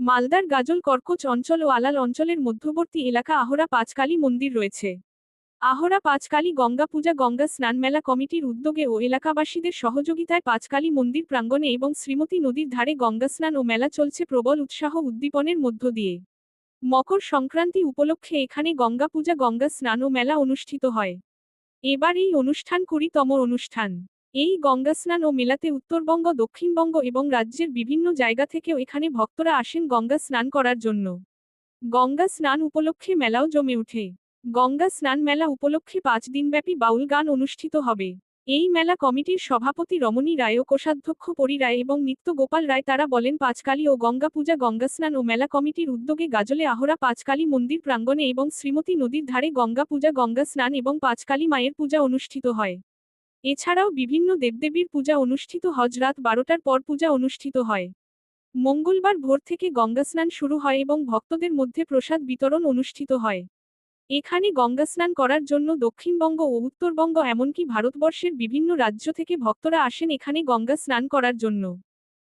মালদার গাজল কর্কচ অঞ্চল ও আলাল অঞ্চলের মধ্যবর্তী এলাকা আহরা পাঁচকালী মন্দির রয়েছে। আহরা পাঁচকালী গঙ্গা পূজা গঙ্গা স্নান মেলা কমিটির উদ্যোগে ও এলাকাবাসীদের সহযোগিতায় পাঁচকালী মন্দির প্রাঙ্গণে এবং শ্রীমতী নদীর ধারে গঙ্গা স্নান ও মেলা চলছে প্রবল উৎসাহ উদ্দীপনের মধ্য দিয়ে। মকর সংক্রান্তি উপলক্ষে এখানে গঙ্গা পূজা গঙ্গা স্নান ও মেলা অনুষ্ঠিত হয়। এবার এই অনুষ্ঠান কুড়িতম অনুষ্ঠান। এই গঙ্গা স্নান ও মেলাতে উত্তরবঙ্গ, দক্ষিণবঙ্গ এবং রাজ্যের বিভিন্ন জায়গা থেকেও এখানে ভক্তরা আসেন গঙ্গা স্নান করার জন্য। গঙ্গা স্নান উপলক্ষে মেলাও জমে ওঠে। গঙ্গা স্নান মেলা উপলক্ষে পাঁচ দিনব্যাপী বাউল গান অনুষ্ঠিত হবে। এই মেলা কমিটির সভাপতি রমণী রায় ও কোষাধ্যক্ষ পরি রায় এবং নিত্য গোপাল রায় তারা বলেন, পাঁচকালী ও গঙ্গা পূজা, গঙ্গা স্নান ও মেলা কমিটির উদ্যোগে গাজলে, আহরা, পাঁচকালী মন্দির প্রাঙ্গণে এবং শ্রীমতী নদীর ধারে গঙ্গা পূজা, গঙ্গা স্নান এবং পাঁচকালী মায়ের পূজা অনুষ্ঠিত হয়। এছাড়াও বিভিন্ন দেবদেবীর পূজা অনুষ্ঠিত হজ রাত বারোটার পর পূজা অনুষ্ঠিত হয়। মঙ্গলবার ভোর থেকে গঙ্গাস্নান শুরু হয় এবং ভক্তদের মধ্যে প্রসাদ বিতরণ অনুষ্ঠিত হয়। এখানে গঙ্গাস্নান করার জন্য দক্ষিণবঙ্গ ও উত্তরবঙ্গ এমনকি ভারতবর্ষের বিভিন্ন রাজ্য থেকে ভক্তরা আসেন এখানে গঙ্গা স্নান করার জন্য।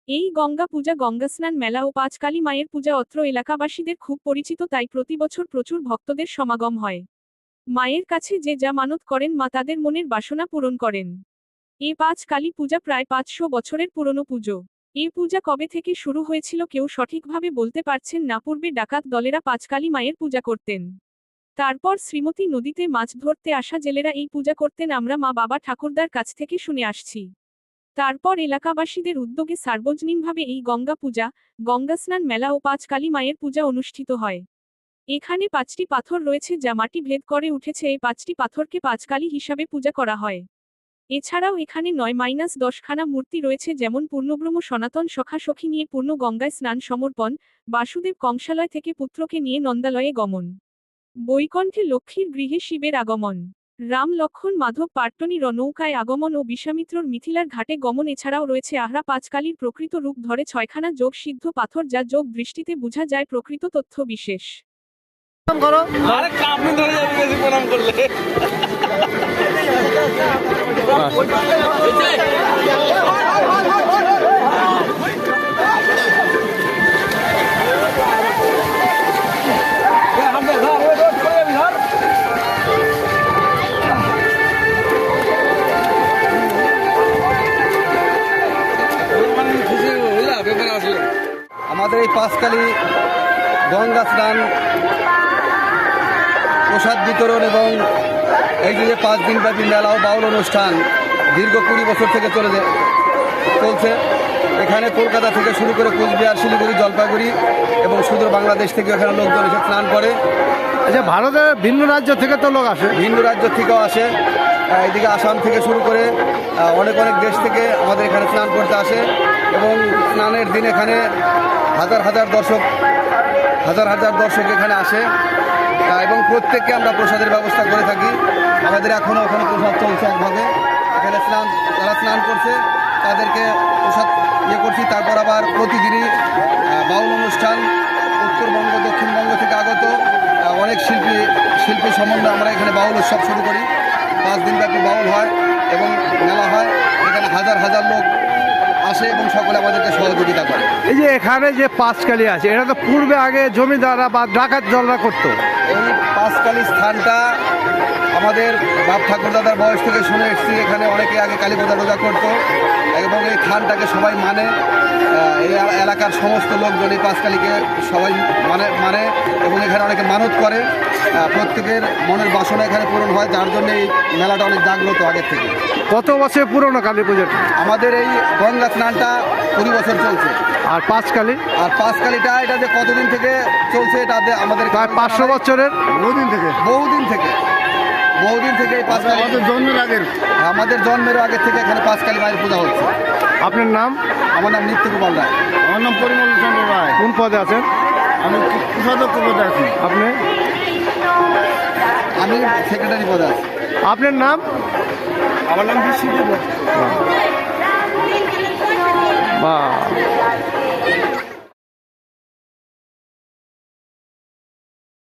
এই গঙ্গা পূজা গঙ্গাস্নান মেলা ও পাঁচকালী মায়ের পূজা অত্র এলাকাবাসীদের খুব পরিচিত তাই প্রতি বছর প্রচুর ভক্তদের সমাগম হয়। মায়ের কাছে যে যা মানত করেন মা তাদের মনের বাসনা পূরণ করেন। এ পাঁচ কালী পূজা প্রায় পাঁচশো বছরের পুরনো পুজো। এ পূজা কবে থেকে শুরু হয়েছিল কেউ সঠিকভাবে বলতে পারছেন না। পূর্বে ডাকাত দলেরা পাঁচকালী মায়ের পূজা করতেন। তারপর শ্রীমতী নদীতে মাছ ধরতে আসা জেলেরা এই পূজা করতেন। আমরা মা, বাবা, ঠাকুরদার কাছ থেকে শুনে আসছি। তারপর এলাকাবাসীদের উদ্যোগে সার্বজনীনভাবে এই গঙ্গা পূজা, গঙ্গা স্নান মেলা ও পাঁচকালী মায়ের পূজা অনুষ্ঠিত হয়। এখানে পাঁচটি পাথর রয়েছে যা মাটি ভেদ করে উঠেছে। এই পাঁচটি পাথরকে পাঁচকালী হিসাবে পূজা করা হয়। এছাড়াও এখানে নয় মাইনাস দশখানা মূর্তি রয়েছে যেমন পূর্ণব্রহ্ম সনাতন সখা সখী নিয়ে পূর্ণ গঙ্গায় স্নান সমর্পণ, বাসুদেব কংসালয় থেকে পুত্রকে নিয়ে নন্দালয়ে গমন। বৈকণ্ঠে লক্ষ্মীর গৃহে শিবের আগমন। রাম লক্ষণ মাধব পাট্টনীর নৌকায় আগমন ও বিশ্বামিত্রর মিথিলার ঘাটে গমন এছাড়াও রয়েছে আহরা পাঁচকালীর প্রকৃত রূপ ধরে ছয়খানা যোগ সিদ্ধ পাথর যা যোগ দৃষ্টিতে বোঝা যায় প্রকৃত তথ্য বিশেষ। করো। আরে কাপড় ধরে যাবে বেশি প্রণাম করলে। আমাদের এই পাঁচকালী গঙ্গা স্নান প্রসাদ বিতরণ এবং এই যে পাঁচ দিনব্যাপী মেলা ও বাউল অনুষ্ঠান দীর্ঘ কুড়ি বছর থেকে চলে চলছে এখানে কলকাতা থেকে শুরু করে কুচবিহার শিলিগুড়ি জলপাইগুড়ি এবং সুদূর বাংলাদেশ থেকে এখানে লোকজন এসে স্নান করে। আচ্ছা ভারতের ভিন্ন রাজ্য থেকে তো লোক আসে। ভিন্ন রাজ্য থেকেও আসে। এদিকে আসাম থেকে শুরু করে অনেক অনেক দেশ থেকে আমাদের এখানে স্নান করতে আসে এবং স্নানের দিন এখানে হাজার হাজার দর্শক হাজার হাজার দর্শক এখানে আসে। এবং প্রত্যেককে আমরা প্রসাদের ব্যবস্থা করে থাকি। আমাদের এখনও ওখানে প্রসাদ চলছে একভাবে। এখানে স্নান, যারা স্নান করছে, তাদেরকে প্রসাদ ইয়ে করছি। তারপর আবার প্রতিদিনই বাউল অনুষ্ঠান, উত্তরবঙ্গ, দক্ষিণবঙ্গ থেকে আগত অনেক শিল্পী শিল্পী সম্বন্ধে আমরা এখানে বাউল উৎসব শুরু করি। পাঁচ দিনব্যাপী বাউল হয় এবং মেলা হয়। এখানে হাজার হাজার লোক আসে এবং সকলে আমাদেরকে সহযোগিতা করে। এই যে এখানে যে পাঁচকালি আছে এটা তো পূর্বে আগে জমিদাররা বা ডাকাত দলরা করতো। এই পাঁচকালী স্থানটা আমাদের বাপ ঠাকুর দাদার বয়স থেকে শুনে এসেছি এখানে অনেকে আগে কালী পূজা রোজা করতো। এবং এই স্থানটাকে সবাই মানে। এই এলাকার সমস্ত লোকজন এই পাঁচকালীকে সবাই মানে মানে এবং এখানে অনেকে মানত করে। প্রত্যেকের মনের বাসনা এখানে পূরণ হয় যার জন্য এই মেলাটা অনেক জাগ্রত আগের থেকে। কত বছর পুরনো কালী পুজোটা? আমাদের এই গঙ্গা স্নানটা কুড়ি বছর চলছে। আর পাঁচকালি? আর পাঁচকালীটা এটা যে কতদিন থেকে চলছে এটা আমাদের প্রায় পাঁচশো বছরের। বহুদিন থেকে। বহুদিন থেকে। বহুদিন থেকে এই পাঁচকালী। আমাদের জন্মের আগের। আমাদের জন্মের আগে থেকে এখানে পাঁচকালী মায়ের পূজা হচ্ছে। আপনার নাম? আমার নাম নিত্য গোপাল রায়। আমার নাম পরিমল চন্দ্র রায়। কোন পদে আছেন? আমি কুষাধ্যক্ষ পদে আছি। আপনি? আমি সেক্রেটারি পদে আছি। আপনার নাম? আমার নাম বিশ্বজিৎ 嘛